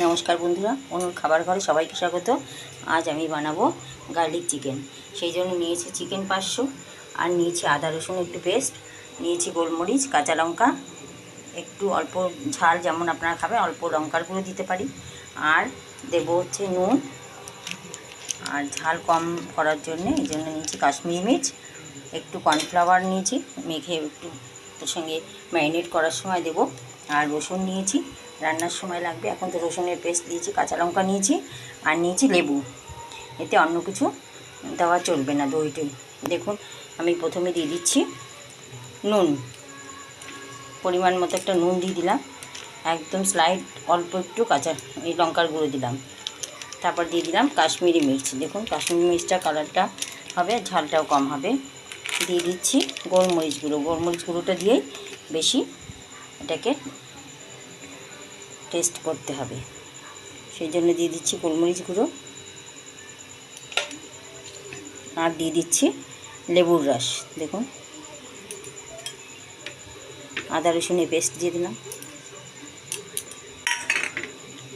নমস্কার বন্ধুরা অনুর খাবার ঘরে সবাইকে স্বাগত। আজ আমি বানাবো গার্লিক চিকেন সেই জন্য নিয়েছি চিকেন পাঁচশো, আর নিয়েছি আদা রসুন একটু পেস্ট নিয়েছি গোলমরিচ, কাঁচা লঙ্কা, একটু অল্প ঝাল যেমন আপনারা খাবেন, অল্প লঙ্কার গুঁড়ো দিতে পারি। আর দেব হচ্ছে নুন, আর ঝাল কম করার জন্য এই জন্য নিয়েছি কাশ্মীরি মির্চ, একটু কর্নফ্লাওয়ার নিয়েছি, মেখে একটু সঙ্গে ম্যারিনেট করার সময় দেব। আর রসুন নিয়েছি রান্নার সময় লাগবে। এখন তো রসুনের পেস্ট দিয়েছি, কাঁচা লঙ্কা নিয়েছি আর নিয়েছি লেবু। এতে অন্য কিছু দেওয়া চলবে না দই টই দেখুন, আমি প্রথমে দিয়ে দিচ্ছি নুন। পরিমাণ মতো একটা নুন দিয়ে দিলাম। একদম স্লাইড অল্প একটু কাঁচা এই লঙ্কার গুঁড়ো দিলাম। তারপর দিয়ে দিলাম কাশ্মীরি মির্চ। দেখুন, কাশ্মীরি মির্চটা কালারটা হবে, ঝালটাও কম হবে। দিয়ে দিচ্ছি গোলমরিচ গুঁড়ো। গোলমরিচ গুঁড়োটা দিয়েই বেশি এটাকে টেস্ট করতে হবে। সেই জন্য দিয়ে দিচ্ছি গোলমরিচ গুঁড়ো আর দিয়ে দিচ্ছি লেবুর রস। দেখুন। আদা রসুনের পেস্ট দিয়ে দিলাম।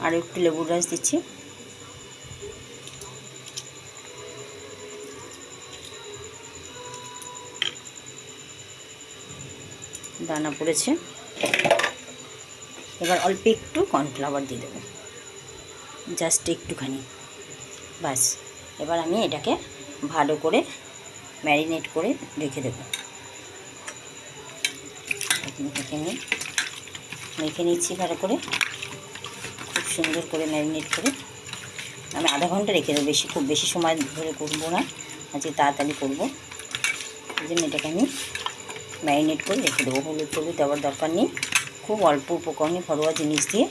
আর একটু লেবুর রস দিচ্ছি। দানা পড়েছে। এবার অল্প একটু কর্নফ্লাওয়ার দিয়ে দেবো। জাস্ট একটুখানি। বাস এবার আমি এটাকে ভালো করে ম্যারিনেট করে রেখে দেবো। নিই মেখে নিচ্ছি ভালো করে। খুব সুন্দর করে ম্যারিনেট করে। আমি আধা ঘণ্টা রেখে দেবো বেশি, খুব বেশি সময় ধরে করব না। আজকে তাড়াতাড়ি করব। এই জন্য এটাকে আমি ম্যারিনেট করে রেখে দেবো। হলুদ টলুদ দেওয়ার দরকার নেই। খুব অল্প উপকরণে ঘরোয়া জিনিস দিয়ে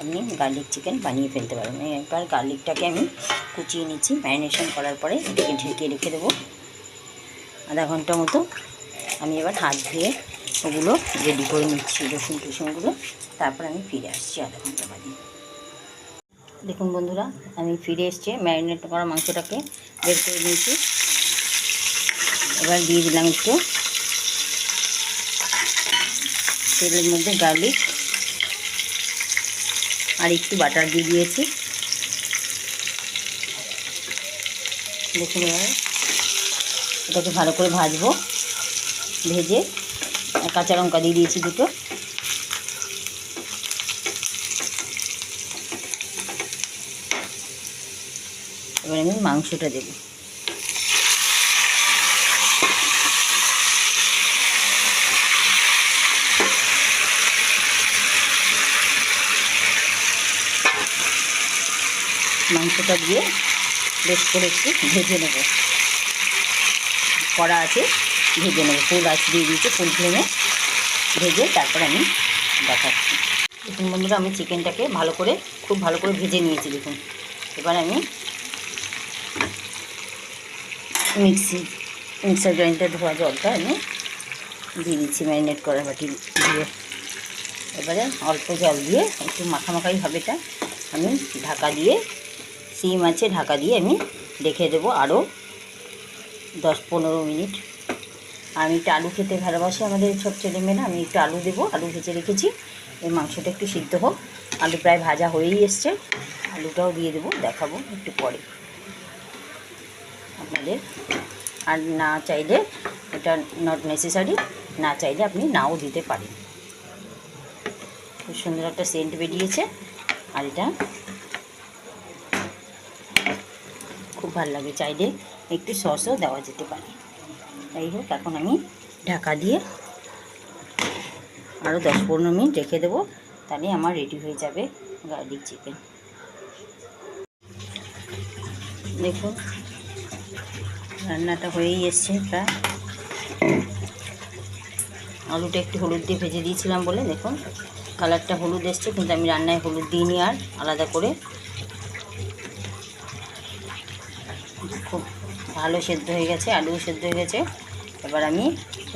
আপনি গার্লিক চিকেন বানিয়ে ফেলতে পারবেন। একবার গার্লিকটাকে আমি কুচিয়ে নিচ্ছি। ম্যারিনেশন করার পরে এটাকে ঢেকে রেখে দেবো। আধা ঘণ্টা মতো আমি এবার হাত ধুয়ে ওগুলো রেডি করে নিচ্ছি, রসুন টসুনগুলো। তারপর আমি ফিরে আসছি আধা ঘণ্টা বাদে। দেখুন বন্ধুরা, আমি ফিরে এসছি ম্যারিনেট করা মাংসটাকে বের করে নিয়েছি। এবার দিয়ে দিলাম একটু তেলের মধ্যে গার্লিক আর একটু বাটার দিয়ে দিয়েছি। দেখুন এটাকে ভালো করে ভাজবো। ভেজে কাঁচা লঙ্কা দিয়ে দিয়েছি দুটো। এবার আমি মাংসটা দেবো। মাংসটা দিয়ে বেশ করে একটু ভেজে নেব। কড়া আছে, ভেজে নেব। ফুল আঁচ দিয়ে দিয়েছে, ফুল ফ্লেমে ভেজে তারপর আমি দেখাচ্ছি। দেখুন বন্ধুরা, আমি চিকেনটাকে ভালো করে, খুব ভালো করে ভেজে নিয়েছি, দেখুন। এবার আমি মিক্সি, মিক্সার গ্রাইন্ডার ধোয়া জলটা আমি দিয়ে দিচ্ছি ম্যারিনেট করার বাটি দিয়ে। এবারে অল্প জল দিয়ে একটু মাখামাখাই হবে এটা। আমি ঢাকা দিয়ে সিম আছে, ঢাকা দিয়ে আমি রেখে দেবো আরও দশ পনেরো মিনিট। আমি একটু আলু খেতে ভালোবাসি আমাদের সব ছেলে মেয়েরা আমি একটু আলু দেবো, আলু ভেজে রেখেছি। এই মাংসটা একটু সিদ্ধ হোক। আলু প্রায় ভাজা হয়েই এসছে। আলুটাও দিয়ে দেবো, দেখাবো একটু পরে। আপনাদের। আর না চাইলে এটা নট নেসেসারি না চাইলে আপনি নাও দিতে পারেন। খুব সুন্দর একটা সেন্ট বেরিয়েছে। আর এটা খুব ভালো লাগে। চাইলে একটু সসও দেওয়া যেতে পারে। যাই হোক, এখন আমি ঢাকা দিয়ে আরও দশ পনেরো মিনিট রেখে দেবো। তাহলে আমার রেডি হয়ে যাবে গার্লিক চিকেন দেখুন, রান্নাটা হয়েই এসছে প্রায়। আলুটা একটু হলুদ দিয়ে ভেজে দিয়েছিলাম বলে, দেখুন কালারটা হলুদ এসছে, কিন্তু আমি রান্নায় হলুদ দিইনি আর, আলাদা করে খুব ভালো সেদ্ধ হয়ে গেছে, আলুও সেদ্ধ হয়ে গেছে। এবার আমি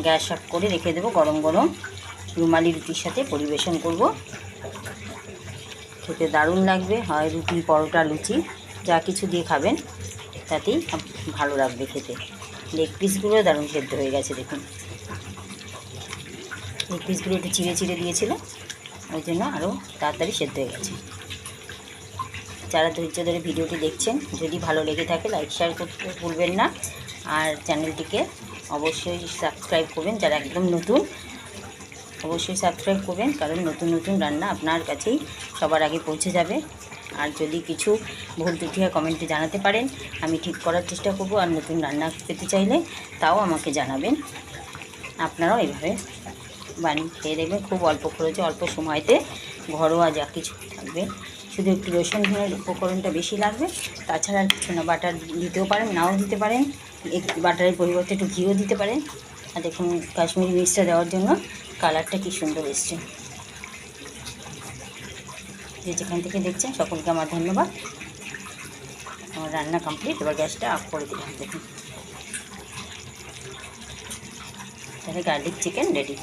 গ্যাস অফ করে রেখে দেবো গরম গরম। রুমালি রুটির সাথে পরিবেশন করব। খেতে দারুণ লাগবে, হয় রুটি, পরোটা, লুচি, যা কিছু দিয়ে খাবেন, তাতেই ভালো লাগবে খেতে। লেগ পিসগুলো দারুণ সেদ্ধ হয়ে গেছে, দেখুন। লেগ পিসগুলো একটু চিড়ে চিড়ে দিয়েছিল, ওই জন্য আরও তাড়াতাড়ি সেদ্ধ হয়ে গেছে। যারা ধৈর্য ধরে ভিডিওটি দেখছেন, যদি ভালো লেগে থাকে লাইক শেয়ার করতে ভুলবেন না। আর চ্যানেলটিকে অবশ্যই সাবস্ক্রাইব করবেন, যারা একদম নতুন। অবশ্যই সাবস্ক্রাইব করবেন, কারণ নতুন নতুন রান্না আপনার কাছেই সবার আগে পৌঁছে যাবে। আর যদি কিছু ভুল ত্রুটি হয় কমেন্টে জানাতে পারেন। আমি ঠিক করার চেষ্টা করব, আর নতুন রান্না পেতে চাইলে তাও আমাকে জানাবেন। আপনারাও এইভাবে বানিয়ে খেয়ে দেখবেন, খুব অল্প খরচে, অল্প সময়তে ঘরোয়া যা কিছু থাকবে। শুধু একটু রসুন ধনের উপকরণটা বেশি লাগবে। তাছাড়া আর কিছু না, বাটার দিতেও পারেন, নাও দিতে পারেন। একটু বাটারের পরিবর্তে একটু ঘিও দিতে পারেন। আর দেখুন, কাশ্মীরি মিক্সটা দেওয়ার জন্য কালারটা কি সুন্দর এসছে। যে যেখান থেকে দেখছেন, সকলকে আমার ধন্যবাদ। আমার রান্না কমপ্লিট এবার গ্যাসটা অফ করে দিলাম, দেখুন। তাহলে গার্লিক চিকেন রেডি